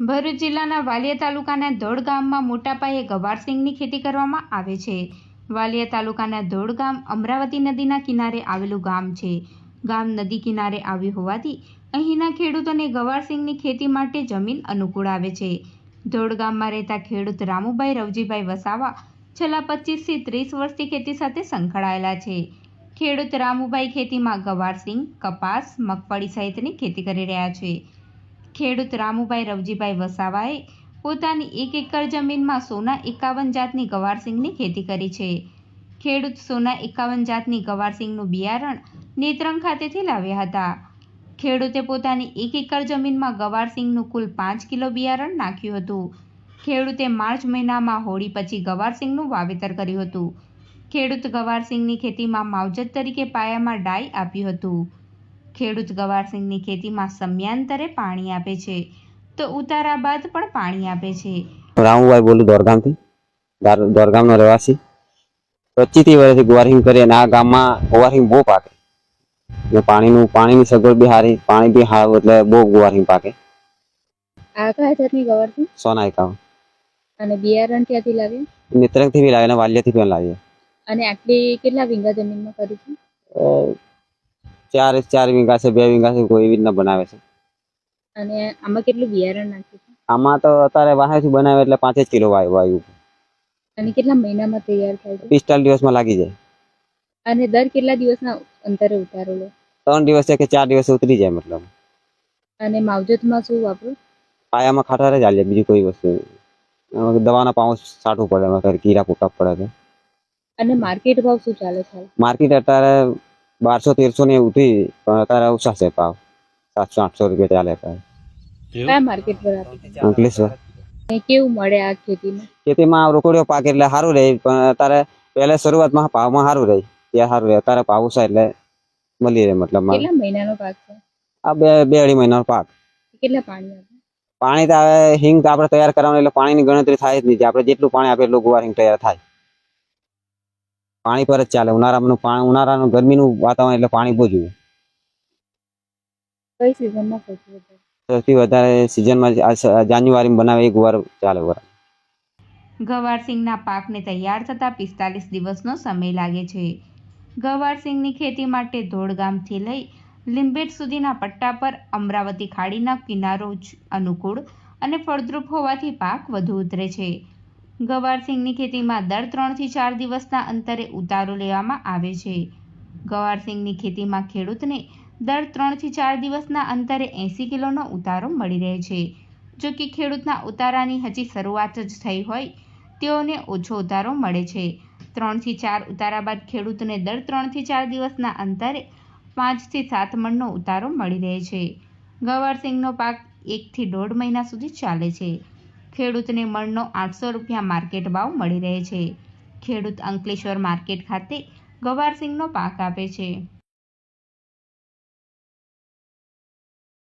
ભરૂચ જિલ્લાના વાલિયા તાલુકાના ધોળ ગામમાં મોટા પાયે ગવારસિંગની ખેતી કરવામાં આવે છે. વાલિયા તાલુકાના ધોળ ગામ અમરાવતી નદીના કિનારે આવેલું ગામ છે. ગામ નદી કિનારે આવ્યું હોવાથી અહીંના ખેડૂતોને ગવારસિંગની ખેતી માટે જમીન અનુકૂળ આવે છે. ધોળ ગામમાં રહેતા ખેડૂત રામુભાઈ રવજીભાઈ વસાવા છેલ્લા પચીસથી ત્રીસ વર્ષથી ખેતી સાથે સંકળાયેલા છે. ખેડૂત રામુભાઈ ખેતીમાં ગવારસિંગ, કપાસ, મગફળી સહિતની ખેતી કરી રહ્યા છે. ખેડૂત રામુભાઈ રવજીભાઈ વસાવાએ પોતાની એક એકર જમીનમાં સોના એકાવન જાતની ગવારસિંગની ખેતી કરી છે. ખેડૂત સોના એકાવન જાતની ગવારસિંગનું બિયારણ નેત્રંગ ખાતેથી લાવ્યા હતા. ખેડૂતે પોતાની એક એકર જમીનમાં ગવારસિંગનું કુલ પાંચ કિલો બિયારણ નાખ્યું હતું. ખેડૂતે માર્ચ મહિનામાં હોળી પછી ગવારસિંગનું વાવેતર કર્યું હતું. ખેડૂત ગવારસિંગની ખેતીમાં માવજત તરીકે પાયામાં ડાઈ આપ્યું હતું. ખેડૂત ગવારસિંગની ખેતીમાં સમયાંતરે પાણી આપે છે. તો ઉતારા બાદ પણ પાણી આપે છે. રામુભાઈ બોલું દોરગામથી. દોરગામનો રહેવાસી. પચીસથી વર્ષથી ગુવારહિંગ કરી અને આ ગામમાં ગુવારહિંગ બહુ પાકે. ને પાણીનું પાણીની સગવડ બી સારી પાણી બી સારું એટલે બહુ ગુવારિંગ પાકે. આ કયા જાતની ગવાર છે? સોના એકાવન અને બિયારણ ક્યાંથી લાવી નેત્રંગથી બી લાવીએ અને વાલિયાથી પણ લાવીએ. અને આટલી કેટલા વીઘા જમીનમાં કરી છે? ચાર ચાર વીઘા છે બે વીઘા છે કોઈ એવી રીતના બનાવે છે. અને આમાં કેટલું બિયારણ નાખ્યું છે? આમાં તો અત્યારે વાહેથી બનાવે એટલે પાંચ જ કિલો વાયુ વાયુ. અને કેટલા મહિનામાં તૈયાર થાય છે? પિસ્તાલીસ દિવસમાં લાગી જાય. અને દર કેટલા દિવસના અંતરે ઉતારો લો? ત્રણ દિવસે કે ચાર દિવસે ઉતરી જાય મતલબ. અને માવજતમાં શું વાપરો? પાયામાં જ આલીએ બીજી કોઈ વસ્તુ દવાના પાઉં સાટવું પડે ફરી કીડા પડે છે. અને માર્કેટ ભાવ શું ચાલે છે? માર્કેટ અત્યારે બારસો તેરસો ને ઉઠી પણ અત્યારે ઓછા છે ભાવ. સાતસો આઠસો રૂપિયા ચાલે અત્યારે કયા માર્કેટ પર અંકલેશ્વર. કેવું મળે આ ખેતીમાં? ખેતીમાં રોકડીઓ પાક એટલે સારું રહે પણ અત્યારે પહેલા શરૂઆતમાં ભાવમાં સારું રહે ત્યાં સારું રહે. અત્યારે ભાવ ઓછા એટલે મળી રહે મતલબ કેટલા મહિનાનો પાક છે? આ બે બે અઢી મહિનાનો પાક. કેટલા પાણી પાણી તો હિંગ આપણે તૈયાર કરવાનું એટલે પાણીની ગણતરી થાય જ નહીં. આપણે જેટલું પાણી આપે એટલું ગુવાર હિંગ તૈયાર થાય. પાણી પર જ ચાલે. ઉનાળાનું પાણી ઉનાળાનું ગરમીનું વાતાવરણ એટલે પાણી બહુ જોઈએ. કઈ સિઝનમાં સૌથી વધારે? સૌથી વધારે સિઝનમાં જાન્યુઆરીમાં બનાવે એક વાર ચાલે વાર. ગવારસિંગના પાકને તૈયાર થતાં પિસ્તાલીસ દિવસનો સમય લાગે છે. ગવારસિંગની ખેતી માટે ધોળગામથી લઈ લીંબેટ સુધીના પટ્ટા પર અમરાવતી ખાડીના કિનારો જ અનુકૂળ અને ફળદ્રુપ હોવાથી પાક વધુ ઉતરે છે. ગવારસિંગની ખેતીમાં દર ત્રણથી ચાર દિવસના અંતરે ઉતારો લેવામાં આવે છે. ગવારસિંગની ખેતીમાં ખેડૂતને દર ત્રણથી ચાર દિવસના અંતરે એંસી કિલોનો ઉતારો મળી રહે છે. જો કે ખેડૂતના ઉતારાની હજી શરૂઆત જ થઈ હોય, તેઓને ઓછો ઉતારો મળે છે. ત્રણથી ચાર ઉતારા બાદ ખેડૂતને દર ત્રણથી ચાર દિવસના અંતરે પાંચથી સાત મણનો ઉતારો મળી રહે છે. ગવારસિંગનો પાક એકથી દોઢ મહિના સુધી ચાલે છે. ખેડૂતને મણનો આઠસો રૂપિયા માર્કેટ ભાવ મળી રહે છે. ખેડૂત અંકલેશ્વર માર્કેટ ખાતે ગવારસિંગનો પાક આપે છે.